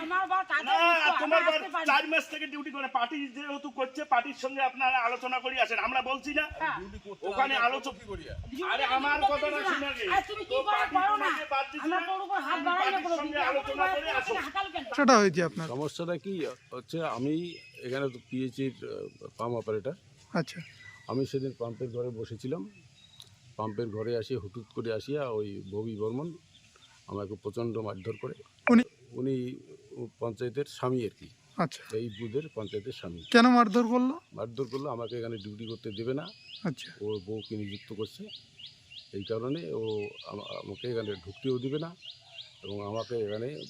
তোমার বর আসতে পারি। চার মাস থেকে ডিউটি করে। পার্টি যেহেতু করছে পার্টির সঙ্গে আপনারা আলোচনা করে আসেন। আমরা বলছি না হ্যাঁ। ওখানে আলোচনা আরে? আমার কথাটা শুনে? সেটা হয়েছে আপনার। সমস্যাটা কি হচ্ছে আমি এখানে পিএইচির পাম্প অপারেটর আচ্ছা। আমি সেদিন পাম্পের ঘরে বসেছিলাম। পাম্পের ঘরে আসি হুটুট করে আসিয়া ওই ববি বর্মন আমাকে প্রচণ্ড মারধর করে। উনি উনি পঞ্চায়েতের স্বামী আর কি। আচ্ছা। এই বুধের পঞ্চায়েতের স্বামী। কেন মারধর করল? মারধর করল আমাকে এখানে ডিউটি করতে দেবে না। আচ্ছা। ওর বউকে নিযুক্ত করছে। এই কারণে ও আমা- আমাকে এখানে ঢুকতেও দিবে না এবং আমাকে এখানে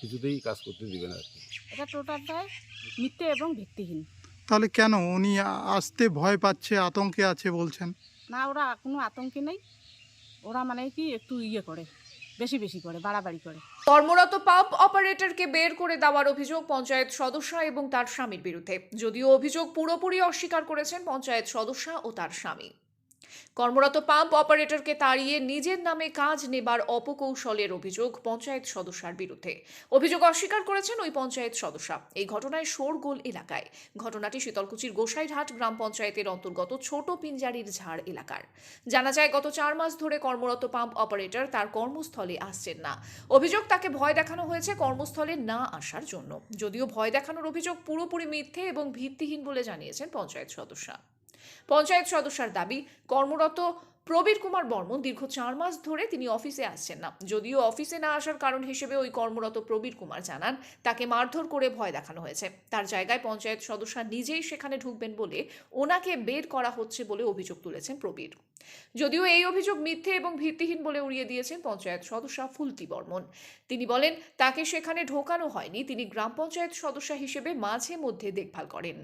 কিছুতেই কাজ করতে দিবে না আর কি। এটা টোটালটাই মিথ্যে এবং ভিত্তিহীন। তাহলে কেন? উনি আসতে ভয় পাচ্ছে আতঙ্কে আছে বলছেন। না ওরা কোনো আতঙ্কে নেই। ওরা মানে কি একটু ইয়ে করে। বেশি বেশি করে, বাড়াবাড়ি করে। কর্মরত পাম্প অপারেটরকে বের করে দেওয়ার অভিযোগ পঞ্চায়েত সদস্য এবং তার স্বামীর বিরুদ্ধে। যদিও অভিযোগ পুরোপুরি অস্বীকার করেছেন পঞ্চায়েত সদস্য ও তার স্বামী। কর্মরত পাম্প অপারেটরকে তাড়িয়ে নিজের নামে কাজ নেবার অপকৌশলের অভিযোগ পঞ্চায়েত সদস্যার বিরুদ্ধে। অভিযোগ অস্বীকার করেছেন ওই পঞ্চায়েত সদস্য। এই ঘটনায় শোরগোল এলাকায়। ঘটনাটি শীতলকুচির গোসাইরহাট গ্রাম পঞ্চায়েতের অন্তর্গত ছোট পিঞ্জারির ঝাড় এলাকার। জানা যায়, গত চার মাস ধরে কর্মরত পাম্প অপারেটর তার কর্মস্থলে আসছেন না। অভিযোগ তাকে ভয় দেখানো হয়েছে, কর্মস্থলে না আসার জন্য। যদিও ভয় দেখানোর অভিযোগ পুরোপুরি মিথ্যে এবং ভিত্তিহীন বলে জানিয়েছেন পঞ্চায়েত সদস্য। পঞ্চায়েত সদস্যার দাবি, কর্মরত প্রবীর কুমার বর্মন দীর্ঘ চার মাস ধরে তিনি অফিসে আসছেন না। যদিও অফিসে না আসার কারণ হিসেবে ওই কর্মরত প্রবীর কুমার জানান, তাকে মারধর করে ভয় দেখানো হয়েছে। তার জায়গায় পঞ্চায়েত সদস্য নিজেই সেখানে ঢুকবেন বলে ওনাকে বের করা হচ্ছে বলে অভিযোগ তুলেছেন প্রবীর। যদিও এই অভিযোগ মিথ্যে এবং ভিত্তিহীন বলে উড়িয়ে দিয়েছেন পঞ্চায়েত সদস্য ফুলতি বর্মন। তিনি বলেন, তাকে সেখানে ঢোকানো হয়নি, তিনি গ্রাম পঞ্চায়েত সদস্য হিসেবে মাঝে মধ্যে দেখভাল করেন।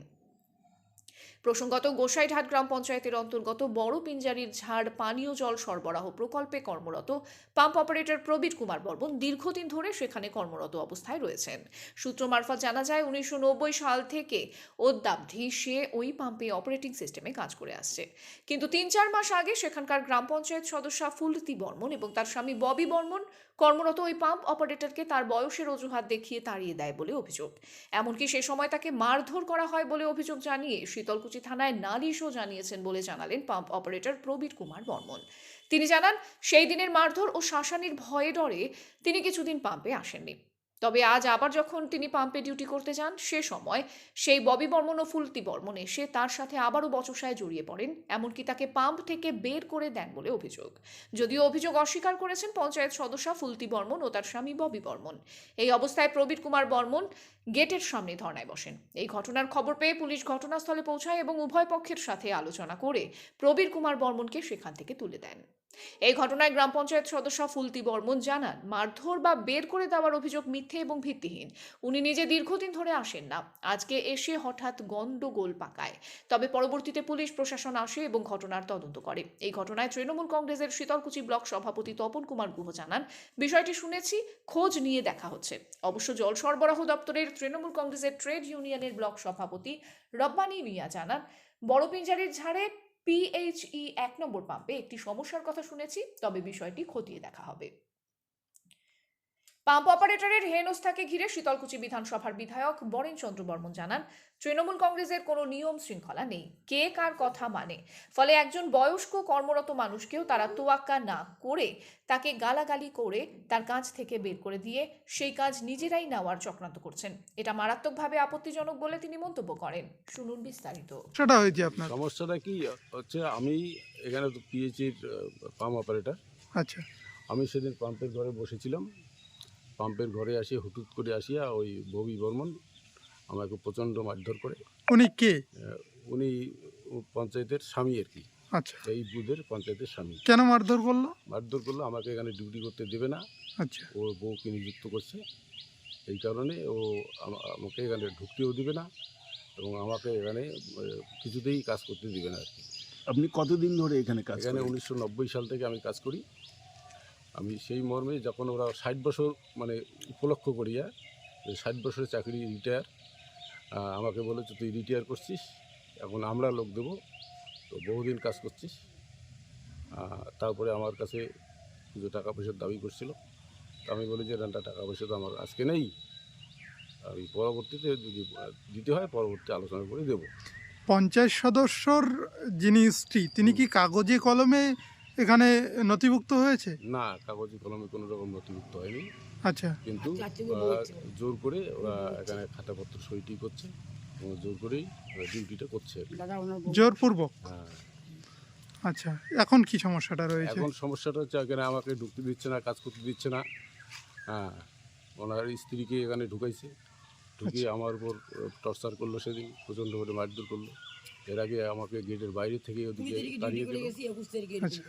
প্রসঙ্গত, গোসাইঘাট গ্রাম পঞ্চায়েতের অন্তর্গত বড় পিঞ্জারির ঝাড় পানীয় জল সরবরাহ প্রকল্পে কর্মরত পাম্প অপারেটর প্রবীর কুমার বর্মন দীর্ঘদিন ধরে সেখানে কর্মরত অবস্থায় রয়েছেন। সূত্র মারফত জানা যায়, উনিশশো নব্বই সাল থেকে অদ্যাবধি সে ওই পাম্পে অপারেটিং সিস্টেমে কাজ করে আসছে। কিন্তু তিন চার মাস আগে সেখানকার গ্রাম পঞ্চায়েত সদস্য ফুলতি বর্মন এবং তার স্বামী ববি বর্মন কর্মরত ওই পাম্প অপারেটরকে তার বয়সের অজুহাত দেখিয়ে তাড়িয়ে দেয় বলে অভিযোগ। এমনকি সে সময় তাকে মারধর করা হয় বলে অভিযোগ জানিয়ে শীতলকুচি থানায় নালিশও জানিয়েছেন বলে জানালেন পাম্প অপারেটর প্রবীর কুমার বর্মন। তিনি জানান, সেই দিনের মারধর ও শাসানির ভয়ে ডরে তিনি কিছুদিন পাম্পে আসেননি। তবে আজ আবার যখন তিনি পাম্পে ডিউটি করতে যান, সে সময় সেই ববি বর্মন ও ফুলতি বর্মন এসে তার সাথে আবারও বচসায় জড়িয়ে পড়েন, এমনকি তাকে পাম্প থেকে বের করে দেন বলে অভিযোগ। যদিও অভিযোগ অস্বীকার করেছেন পঞ্চায়েত সদস্য ফুলতি বর্মন ও তার স্বামী ববি বর্মন। এই অবস্থায় প্রবীর কুমার বর্মন গেটের সামনে ধর্নায় বসেন। এই ঘটনার খবর পেয়ে পুলিশ ঘটনাস্থলে পৌঁছায় এবং উভয় পক্ষের সাথে আলোচনা করে প্রবীর কুমার বর্মনকে সেখান থেকে তুলে দেন। এই ঘটনায় গ্রাম পঞ্চায়েত সদস্য ফুলতি বর্মন জানান, মারধর বা বের করে দেওয়ার অভিযোগ মিথ্যে এবং ভিত্তিহীন। উনি নিজে দীর্ঘদিন ধরে আসেন না। আজকে এসে হঠাৎ গন্ডগোল পাকায়। তবে পরবর্তীতে পুলিশ, প্রশাসন আসে এবং ঘটনার তদন্ত করে। এই ঘটনায় তৃণমূল কংগ্রেসের শীতলকুচি ব্লক সভাপতি তপন কুমার গুহ জানান, বিষয়টি শুনেছি, খোঁজ নিয়ে দেখা হচ্ছে। অবশ্য জল সরবরাহ দপ্তরের তৃণমূল কংগ্রেসের ট্রেড ইউনিয়নের ব্লক সভাপতি রব্বানি মিয়া জানান, বড় পিঞ্জারির ঝাড়ে পিএইচই এক নম্বর পাম্পে একটি সমস্যার কথা শুনেছি, তবে বিষয়টি খতিয়ে দেখা হবে। পাম্প অপারেটরের হেনস্থাকে ঘিরে শীতলকুচি বিধানসভার বিধায়ক বরেন চন্দ্র বর্মন জানান তৃণমূল কংগ্রেসের কোনো নিয়ম শৃঙ্খলা নেই। কে কার কথা মানে? ফলে একজন বয়স্ক কর্মরত মানুষকেও তারা তোয়াক্কা না করে তাকে গালাগালি করে তার কাজ থেকে বের করে দিয়ে সেই কাজ নিজেরাই নেওয়ার চক্রান্ত করছেন। এটা মারাত্মকভাবে আপত্তিজনক বলে তিনি মন্তব্য করেন। শুনুন বিস্তারিত। সেটা হয়েছে আপনার। সমস্যাটা কি হচ্ছে আমি এখানে পিএইচির পাম্প অপারেটর। আচ্ছা। আমি সেদিন পাম্পের ঘরে বসেছিলাম পাম্পের ঘরে আসি হুটুট করে আসিয়া ওই ববি বর্মন আমাকে প্রচণ্ড মারধর করে। উনি কে? উনি পঞ্চায়েতের স্বামী আর কি। আচ্ছা। এই বুধের পঞ্চায়েতের স্বামী। কেন মারধর করল? মারধর করল আমাকে এখানে ডিউটি করতে দেবে না। আচ্ছা। ওর বউকে নিযুক্ত করছে। এই কারণে ও আমাকে এখানে ঢুকতেও দিবে না এবং আমাকে এখানে কিছুতেই কাজ করতে দিবে না আর কি। আপনি কতদিন ধরে এখানে কাজ এখানে উনিশশো নব্বই সাল থেকে আমি কাজ করি। আমি সেই মর্মে যখন ওরা ষাট বছর মানে উপলক্ষ করিয়া ষাট বছরের চাকরি রিটায়ার আমাকে বলেছে তুই রিটায়ার করছিস? এখন আমরা লোক দেবো তো বহুদিন কাজ করছিস। তারপরে আমার কাছে কিছু টাকা পয়সার দাবি করছিল। তো আমি বলি যে না টাকা পয়সা তো আমার আজকে নেই। আমি পরবর্তীতে যদি দিতে হয় পরবর্তী আলোচনা করে দেবো। পঞ্চায়েত সদস্যর যিনি স্ত্রী তিনি কি কাগজে কলমে এখানে নথিভুক্ত হয়েছে? না কাগজে কলমে কোনো রকম নথিভুক্ত হয়নি। আচ্ছা। কিন্তু জোর করে ওরা এখানে খাতাপত্র সইটি করছে এবং জোর করেই ডিউটিটা করছে। জোরপূর্বক? হ্যাঁ। আচ্ছা এখন কি সমস্যাটা রয়েছে? এখন সমস্যাটা হচ্ছে এখানে আমাকে ঢুকতে দিচ্ছে না কাজ করতে দিচ্ছে না। হ্যাঁ ওনার স্ত্রীকে এখানে ঢুকাইছে। ঢুকিয়ে আমার উপর টর্চার করল সেদিন প্রচণ্ড করে মারধর করল। এর আগে আমাকে গেটের বাইরে থেকে ওদিকে তাড়িয়ে দিল। আচ্ছা।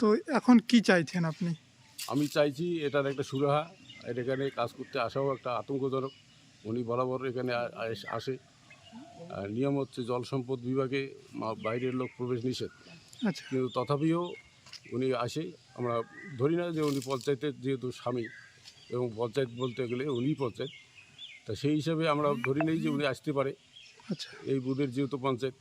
তো এখন কি চাইছেন আপনি? আমি চাইছি এটার একটা সুরাহা এর এখানে কাজ করতে আসাও একটা আতঙ্কজনক। উনি বরাবর এখানে আসে। আর নিয়ম হচ্ছে জল সম্পদ বিভাগে বাইরের লোক প্রবেশ নিষেধ। আচ্ছা। কিন্তু তথাপিও উনি আসে। আমরা ধরি না যে উনি পঞ্চায়েতের যেহেতু স্বামী এবং পঞ্চায়েত বলতে গেলে উনি পঞ্চায়েত। তা সেই হিসাবে আমরা ধরি নেই যে উনি আসতে পারে। আচ্ছা। এই বুধের যেহেতু পঞ্চায়েত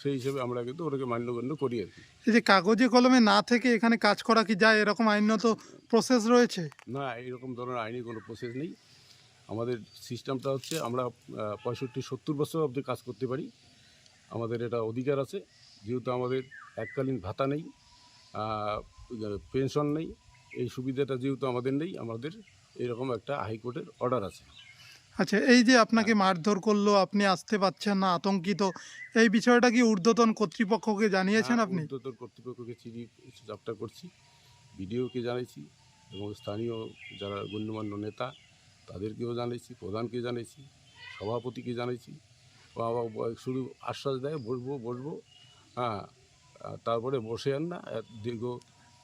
সেই হিসাবে আমরা কিন্তু ওনাকে মান্যগণ্য করি আর কি। এই যে কাগজে কলমে না থেকে এখানে কাজ করা কি যায়? এরকম আইনত প্রসেস রয়েছে? না এরকম ধরনের আইনি কোনো প্রসেস নেই। আমাদের সিস্টেমটা হচ্ছে আমরা পঁয়ষট্টি সত্তর বছর অবধি কাজ করতে পারি। আমাদের এটা অধিকার আছে। যেহেতু আমাদের এককালীন ভাতা নেই পেনশন নেই এই সুবিধাটা যেহেতু আমাদের নেই আমাদের এরকম একটা হাইকোর্টের অর্ডার আছে। আচ্ছা এই যে আপনাকে মারধর করল আপনি আসতে পারছেন না আতঙ্কিত এই বিষয়টা কি ঊর্ধ্বতন কর্তৃপক্ষকে জানিয়েছেন হ্যাঁ, আপনি? ঊর্ধ্বতন কর্তৃপক্ষকে চিঠি চাপটা করছি বিডিওকে জানাইছি এবং স্থানীয় যারা গণ্যমান্য নেতা তাদেরকেও জানাইছি প্রধানকে জানাইছি সভাপতিকে জানাইছি ও আবার শুধু আশ্বাস দেয় বসবো বসবো হ্যাঁ তারপরে বসে আন না দীর্ঘ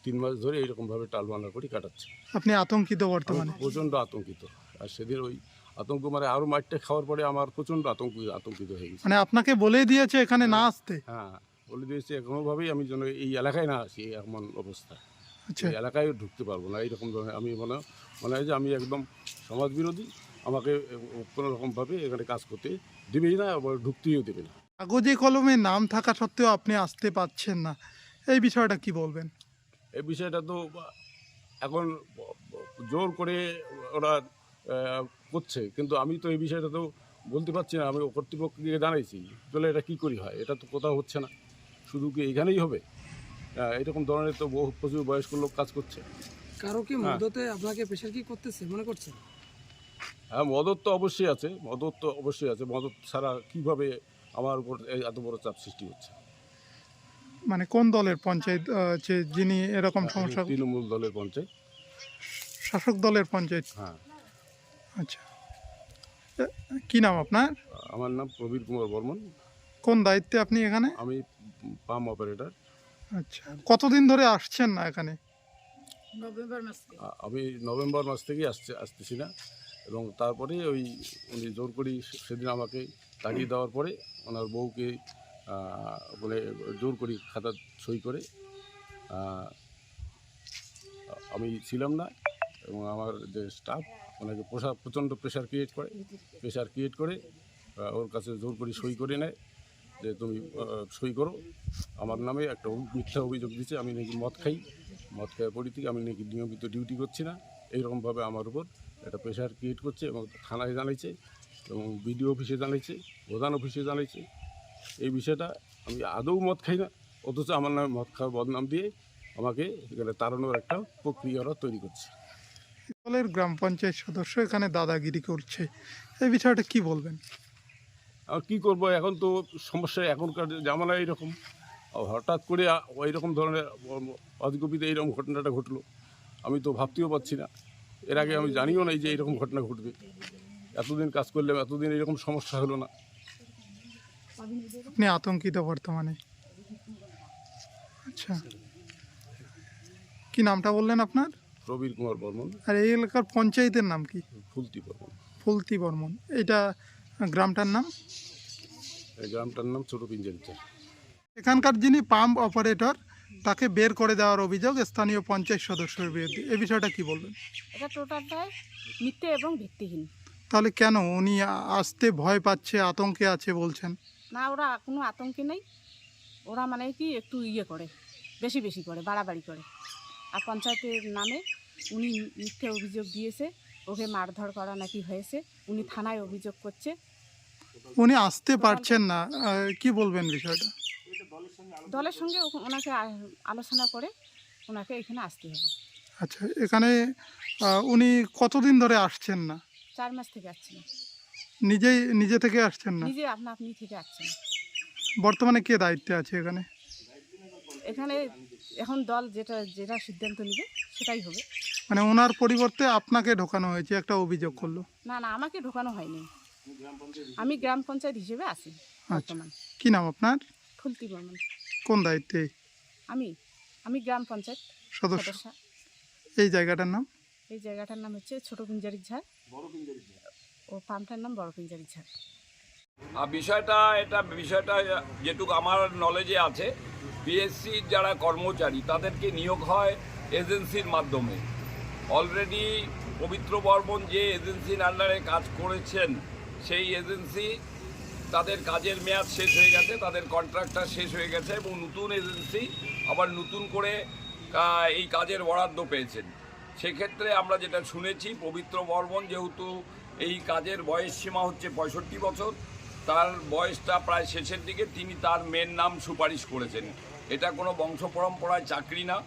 তিন মাস ধরে এইরকমভাবে টালবানা করে কাটাচ্ছে। আপনি আতঙ্কিত বর্তমানে? প্রচণ্ড আতঙ্কিত আর সেদিন ওই আতঙ্ক মানে আরও মাঠটা খাওয়ার পরে আমার প্রচণ্ড আতঙ্ক আতঙ্কিত হয়ে গেছে। মানে আপনাকে বলে দিয়েছে এখানে না আসতে? হ্যাঁ বলে দিয়েছে কোনোভাবেই আমি যেন এই এলাকায় না আসি এমন অবস্থা। আচ্ছা। এই এলাকায় ঢুকতে পারব না এইরকম ধরনের আমি মনে মনে হয় যে আমি একদম সমাজ বিরোধী আমাকে কোনো রকমভাবে এখানে কাজ করতে দেবেই না আবার ঢুকতেও দেবে না। কাগজে কলমে নাম থাকা সত্ত্বেও আপনি আসতে পাচ্ছেন না এই বিষয়টা কি বলবেন? এই বিষয়টা তো এখন জোর করে ওরা করছে কিন্তু আমি তো এই বিষয়টা তো বলতে পারছি না আমি কর্তৃপক্ষকে জানাইছি তাহলে এটা কী করি হয়? এটা তো কোথাও হচ্ছে না। শুধু কি এখানেই হবে? আহ, এরকম ধরনের তো বহু প্রচুর বয়স্ক লোক কাজ করছে। কারও কি হ্যাঁ। মদতে আপনাকে প্রেশার কি করতেছে মনে করছেন হ্যাঁ মদত তো অবশ্যই আছে মদত তো অবশ্যই আছে। মদত ছাড়া কীভাবে আমার উপর এই এত বড় চাপ সৃষ্টি হচ্ছে? মানে কোন দলের পঞ্চায়েত যিনি এরকম সমস্যা তৃণমূল দলের পঞ্চায়েত। শাসক দলের পঞ্চায়েত। হ্যাঁ। আচ্ছা। কি নাম আপনার? আমার নাম প্রবীর কুমার বর্মন। কোন দায়িত্বে আপনি এখানে? আমি পাম অপারেটর। আচ্ছা কতদিন ধরে আসছেন না এখানে? আ- আমি নভেম্বর মাস থেকেই আসছে আসতেছি না। এবং তারপরে ওই উনি জোর করি সেদিন আমাকে তাড়িয়ে দেওয়ার পরে ওনার বউকে বলে জোর করি খাতা সই করে। আমি ছিলাম না এবং আমার যে স্টাফ ওনাকে পোষা প্রচণ্ড প্রেশার ক্রিয়েট করে। প্রেশার ক্রিয়েট করে ওর কাছে জোর করে সই করে নেয় যে তুমি সই করো। আমার নামে একটা মিথ্যা অভিযোগ দিচ্ছে আমি নাকি মদ খাই। মদ খাওয়া পড়ি থেকে আমি নাকি নিয়মিত ডিউটি করছি না। এইরকমভাবে আমার উপর একটা প্রেশার ক্রিয়েট করছে এবং থানায় জানাইছে এবং বিডিও অফিসে জানাইছে, প্রধান অফিসে জানাইছে। এই বিষয়টা আমি আদৌ মদ খাই না, অথচ আমার নামে মদ খাওয়ার বদনাম দিয়ে আমাকে এখানে তাড়ানোর একটা প্রক্রিয়া তৈরি করছে। দলের গ্রাম পঞ্চায়েত সদস্য এখানে দাদাগিরি করছে। এই বিষয়টা কি বলবেন? আর কী করব? এখন তো সমস্যা এখনকার জামানা এইরকম। হঠাৎ করে ওই রকম ধরনের অধিকপিতে এইরকম ঘটনাটা ঘটলো। আমি তো ভাবতেও পারছি না। এর আগে আমি জানিও নাই যে এইরকম ঘটনা ঘটবে। এতদিন কাজ করলাম এতদিন এরকম সমস্যা হলো না। আপনি আতঙ্কিত বর্তমানে? আচ্ছা। কি নামটা বললেন আপনার? প্রবীর কুমার বর্মন। আর এই এলাকার পঞ্চায়েতের নাম কি? ফুলতি বর্মন। ফুলতি বর্মন। এটা গ্রামটার নাম? এই গ্রামটার নাম ছোটো পিঞ্জারিচার এখানকার যিনি পাম্প অপারেটর তাকে বের করে দেওয়ার অভিযোগ স্থানীয় পঞ্চায়েত সদস্যের বিরুদ্ধে। এই বিষয়টা কি বলবেন? এটা টোটালটাই মিথ্যে এবং ভিত্তিহীন। তাহলে কেন? উনি আসতে ভয় পাচ্ছে আতঙ্কে আছে বলছেন। না ওরা কোনো আতঙ্কে নেই। ওরা মানে কি একটু ইয়ে করে বেশি বেশি করে বাড়াবাড়ি করে। আর পঞ্চায়েতের নামে উনি মিথ্যে অভিযোগ দিয়েছে ওকে মারধর করা নাকি হয়েছে উনি থানায় অভিযোগ করছে। উনি আসতে পারছেন না কি বলবেন বিষয়টা? দলের সঙ্গে ওনাকে আলোচনা করে ওনাকে এখানে আসতে হবে। আচ্ছা এখানে উনি কতদিন ধরে আসছেন না? চার মাস থেকে আসছে না নিজেই নিজে থেকে আসছেন না? নিজে আপনা আপনি থেকে আসছেন। বর্তমানে কে দায়িত্বে আছে এখানে? এখানে এখন দল যেটা যেটা সিদ্ধান্ত নেবে সেটাই হবে। মানে ওনার পরিবর্তে আপনাকে ঢোকানো হয়েছে একটা অভিযোগ করল। না না আমাকে ঢোকানো হয়নি। আমি গ্রাম পঞ্চায়েত হিসেবে আছি বর্তমান। কি নাম আপনার? ফুলতি বর্মন। কোন দায়িত্বে? আমি আমি গ্রাম পঞ্চায়েত সদস্য। এই জায়গাটার নাম? এই জায়গাটার নাম হচ্ছে ছোট পিঞ্জারি ঝাড়। ও পাম্পটার নাম বড় পিঞ্জারির ঝাড়। আর বিষয়টা এটা বিষয়টা যেটুকু আমার নলেজে আছে বিএসসির যারা কর্মচারী, তাদেরকে নিয়োগ হয় এজেন্সির মাধ্যমে। অলরেডি পবিত্র বর্মন যে এজেন্সির আন্ডারে কাজ করেছেন, সেই এজেন্সি তাদের কাজের মেয়াদ শেষ হয়ে গেছে, তাদের কন্ট্রাক্টটা শেষ হয়ে গেছে এবং নতুন এজেন্সি আবার নতুন করে এই কাজের বরাদ্দ পেয়েছেন। সেক্ষেত্রে আমরা যেটা শুনেছি, পবিত্র বর্মন যেহেতু এই কাজের বয়স সীমা হচ্ছে পঁয়ষট্টি বছর, তার বয়সটা প্রায় শেষের দিকে তিনি তার মেয়ের নাম সুপারিশ করেছেন। এটা কোনো বংশ পরম্পরায় চাকরি না।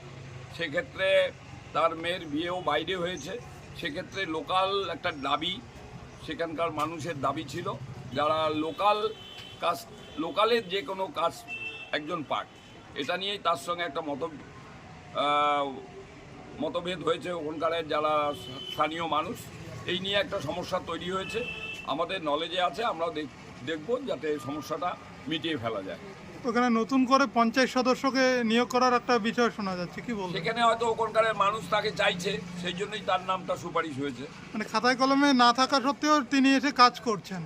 সেক্ষেত্রে তার মেয়ের বিয়েও বাইরে হয়েছে। সেক্ষেত্রে লোকাল একটা দাবি, সেখানকার মানুষের দাবি ছিল, যারা লোকাল কাজ লোকালের যে কোনো কাজ একজন পাক। এটা নিয়েই তার সঙ্গে একটা মত মতভেদ হয়েছে ওখানকারের যারা স্থানীয় মানুষ। এই নিয়ে একটা সমস্যা তৈরি হয়েছে। আমাদের নলেজে আছে আমরা দেখ- দেখব যাতে সমস্যাটা মিটিয়ে ফেলা যায়। ওখানে নতুন করে পঞ্চায়েত সদস্যকে নিয়োগ করার একটা বিষয় শোনা যাচ্ছে কি বলবেন? সেখানে হয়তো ওখানকারের মানুষ তাকে চাইছে সেই জন্যই তার নামটা সুপারিশ হয়েছে। মানে খাতায় কলমে না থাকা সত্ত্বেও তিনি এসে কাজ করছেন।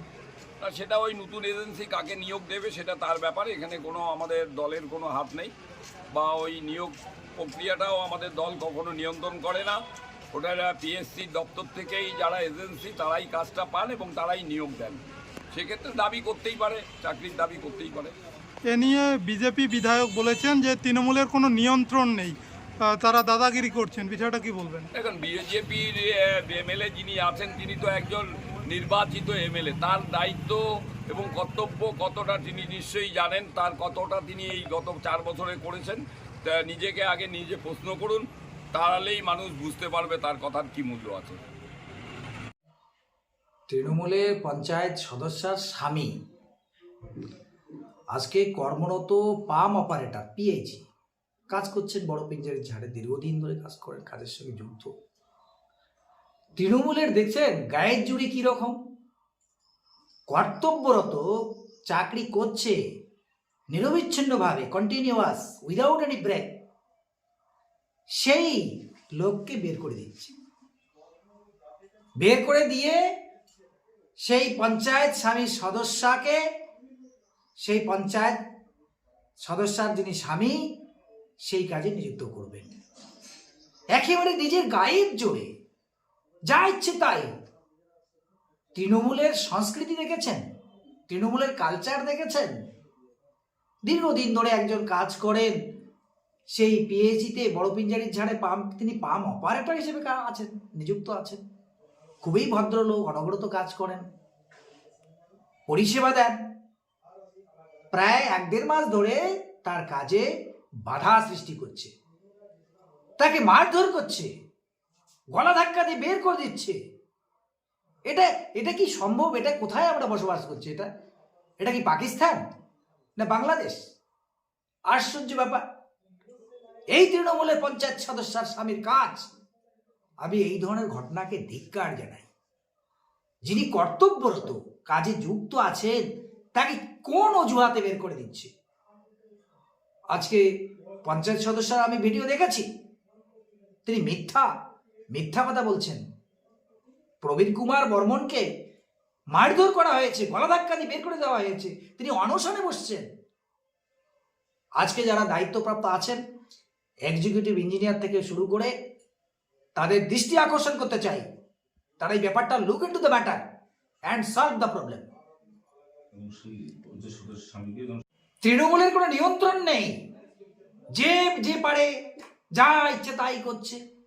আর সেটা ওই নতুন এজেন্সি কাকে নিয়োগ দেবে সেটা তার ব্যাপারে এখানে কোনো আমাদের দলের কোনো হাত নেই। বা ওই নিয়োগ প্রক্রিয়াটাও আমাদের দল কখনো নিয়ন্ত্রণ করে না। ওটা পিএসসি দপ্তর থেকেই যারা এজেন্সি তারাই কাজটা পান এবং তারাই নিয়োগ দেন। সেক্ষেত্রে দাবি করতেই পারে চাকরির দাবি করতেই পারে। এ নিয়ে বিজেপি বিধায়ক বলেছেন যে তৃণমূলের কোনো নিয়ন্ত্রণ নেই। তারা দাদাগিরি করছেন। বিষয়টা কি বলবেন? দেখুন বিজেপির এমএলএ যিনি আছেন তিনি তো একজন নির্বাচিত এমএলএ। তার দায়িত্ব এবং কর্তব্য কতটা তিনি নিশ্চয়ই জানেন তার কতটা তিনি এই গত চার বছরে করেছেন নিজেকে আগে নিজে প্রশ্ন করুন তাহলেই মানুষ বুঝতে পারবে তার কথার কি মূল্য আছে। তৃণমূলের পঞ্চায়েত সদস্যার স্বামী আজকে কর্মরত পাম অপারেটর পিএইচি কাজ করছেন বড় পিঞ্জারের ঝাড়ে, দীর্ঘদিন ধরে কাজ করেন, কাজের সঙ্গে যুক্ত। তৃণমূলের দেখছেন গায়ের জুড়ি কীরকম কর্তব্যরত চাকরি করছে, নিরবিচ্ছিন্নভাবে কন্টিনিউয়াস উইদাউট এনি ব্রেক সেই লোককে বের করে দিচ্ছে। বের করে দিয়ে সেই পঞ্চায়েত স্বামী সদস্যাকে সেই পঞ্চায়েত সদস্যার যিনি স্বামী, সেই কাজে নিযুক্ত করবেন। একেবারে নিজের গায়ের জোরে। যা ইচ্ছে তাই। তৃণমূলের সংস্কৃতি দেখেছেন? তৃণমূলের কালচার দেখেছেন? দীর্ঘদিন ধরে একজন কাজ করেন। সেই পিএইচিতে বড় পিঞ্জারির ঝাড়ে পাম, তিনি পাম অপারেটর হিসেবে আছেন, নিযুক্ত আছেন। খুবই ভদ্রলোক, অনবরত কাজ করেন। পরিষেবা দেন। প্রায় এক দেড় মাস ধরে তার কাজে বাধা সৃষ্টি করছে। তাকে মারধর করছে, গলা ধাক্কা দিয়ে বের করে দিচ্ছে। এটা এটা কি সম্ভব? এটা কোথায় আমরা বসবাস করছি? এটা এটা কি পাকিস্তান না বাংলাদেশ? আশ্চর্য ব্যাপার। এই তৃণমূলের পঞ্চায়েত সদস্যার স্বামীর কাজ। আমি এই ধরনের ঘটনাকে ধিক্কার জানাই। যিনি কর্তব্যরত, কাজে যুক্ত আছেন, তাকে কোন অজুহাতে বের করে দিচ্ছে? আজকে পঞ্চায়েত সদস্যরা আমি ভিডিও দেখেছি। তিনি মিথ্যা মিথ্যা কথা বলছেন। প্রবীণ কুমার বর্মনকে মারধর করা হয়েছে, গলা ধাক্কা দিয়ে বের করে দেওয়া হয়েছে। তিনি অনশনে বসছেন। আজকে যারা দায়িত্বপ্রাপ্ত আছেন এক্সিকিউটিভ ইঞ্জিনিয়ার থেকে শুরু করে তাদের দৃষ্টি আকর্ষণ করতে চাই। তারা এই ব্যাপারটা look into the matter and solve the problem তৃণমূলের কোনো নিয়ন্ত্রণ নেই। যে যে পারে যা ইচ্ছে তাই করছে।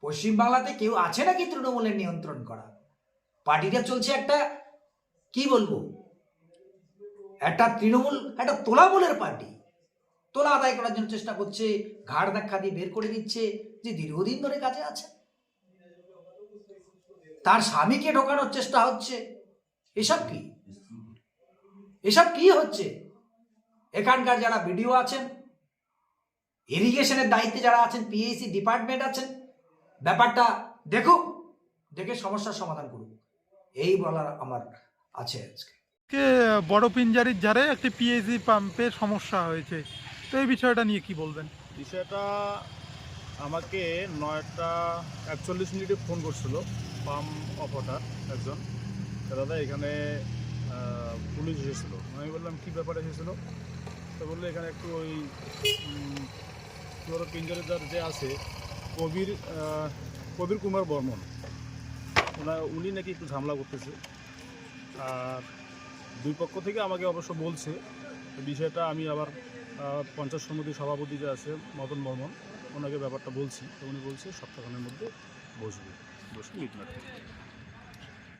পশ্চিমবাংলাতে কেউ আছে নাকি তৃণমূলের নিয়ন্ত্রণ করা? পার্টিটা চলছে একটা, কি বলব? একটা তৃণমূল, একটা তোলামূলের পার্টি। তোলা আদায় করার জন্য চেষ্টা করছে, ঘাড় দেখা দিয়ে বের করে দিচ্ছে, যে দীর্ঘদিন ধরে কাজে আছে। তার স্বামীকে ঢোকানোর চেষ্টা হচ্ছে। এসব কি? এসব কি হচ্ছে? এখানকার যারা বিডিও আছেন ইরিগেশনের দায়িত্বে যারা আছেন পিএসসি ডিপার্টমেন্ট আছেন ব্যাপারটা দেখুক দেখে সমস্যার সমাধান করুক এই বলার আমার আছে আজকে। কে বড় পিঞ্জারির ধারে একটি পিএইচি পাম্পে সমস্যা হয়েছে। তো এই বিষয়টা নিয়ে কি বলবেন? বিষয়টা আমাকে নয়টা একচল্লিশ মিনিটে ফোন করছিল পাম্প অপারেটার একজন। দাদা এখানে পুলিশ এসেছিল। আমি বললাম, কী ব্যাপারে এসেছিল? তো বলল, এখানে একটু ওই বলো পিঞ্জরেদার যে আছে, কবির কবির কুমার বর্মন। ওনার উনি নাকি একটু ঝামেলা করতেছে। আর দুই পক্ষ থেকে আমাকে অবশ্য বলছে, বিষয়টা আমি আবার পঞ্চায়েত সমিতির সভাপতি যে আছে, মদন বর্মন, ওনাকে ব্যাপারটা বলছি। তো উনি বলছে, সপ্তাহখানের মধ্যে বসবে। বসে মিটমাট